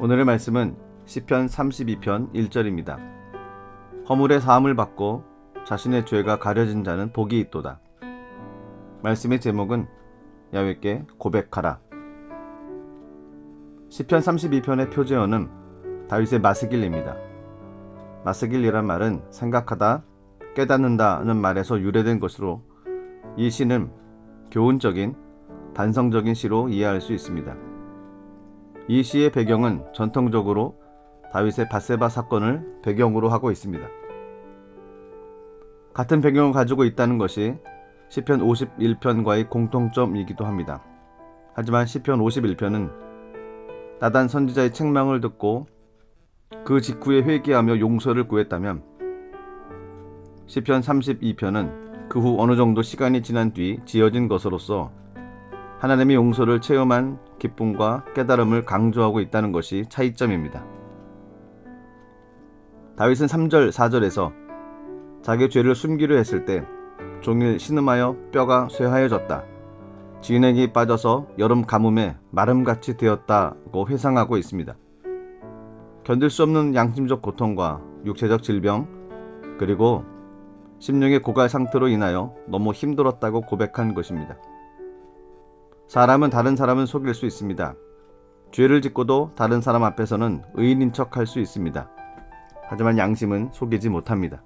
오늘의 말씀은 시편 32편 1절입니다. 허물의 사함을 받고 자신의 죄가 가려진 자는 복이 있도다. 말씀의 제목은 야외께 고백하라. 시편 32편의 표제어는 다윗의 마스길입니다. 마스길이란 말은 생각하다, 깨닫는다는 말에서 유래된 것으로 이 시는 교훈적인 반성적인 시로 이해할 수 있습니다. 이 시의 배경은 전통적으로 다윗의 바세바 사건을 배경으로 하고 있습니다. 같은 배경을 가지고 있다는 것이 시편 51편과의 공통점이기도 합니다. 하지만 시편 51편은 나단 선지자의 책망을 듣고 그 직후에 회개하며 용서를 구했다면 시편 32편은 그 후 어느 정도 시간이 지난 뒤 지어진 것으로서 하나님의 용서를 체험한 기쁨과 깨달음을 강조하고 있다는 것이 차이점입니다. 다윗은 3절, 4절에서 자기 죄를 숨기려 했을 때 종일 신음하여 뼈가 쇠하여졌다. 진액이 빠져서 여름 가뭄에 마름같이 되었다고 회상하고 있습니다. 견딜 수 없는 양심적 고통과 육체적 질병, 그리고 심령의 고갈 상태로 인하여 너무 힘들었다고 고백한 것입니다. 사람은 다른 사람을 속일 수 있습니다. 죄를 짓고도 다른 사람 앞에서는 의인인 척 할 수 있습니다. 하지만 양심은 속이지 못합니다.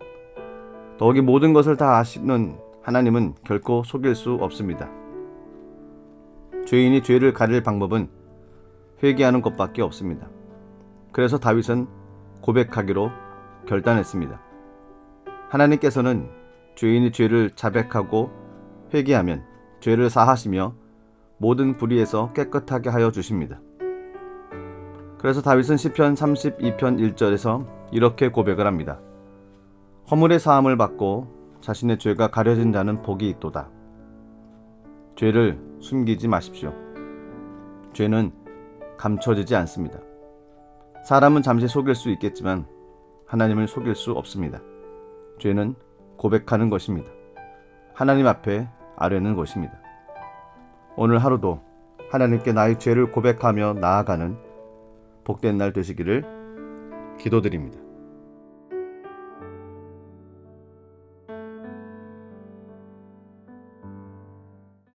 더욱이 모든 것을 다 아시는 하나님은 결코 속일 수 없습니다. 죄인이 죄를 가릴 방법은 회개하는 것밖에 없습니다. 그래서 다윗은 고백하기로 결단했습니다. 하나님께서는 죄인이 죄를 자백하고 회개하면 죄를 사하시며 모든 불의에서 깨끗하게 하여 주십니다. 그래서 다윗은 시편 32편 1절에서 이렇게 고백을 합니다. 허물의 사함을 받고 자신의 죄가 가려진 자는 복이 있도다. 죄를 숨기지 마십시오. 죄는 감춰지지 않습니다. 사람은 잠시 속일 수 있겠지만 하나님을 속일 수 없습니다. 죄는 고백하는 것입니다. 하나님 앞에 아뢰는 것입니다. 오늘 하루도 하나님께 나의 죄를 고백하며 나아가는 복된 날 되시기를 기도드립니다.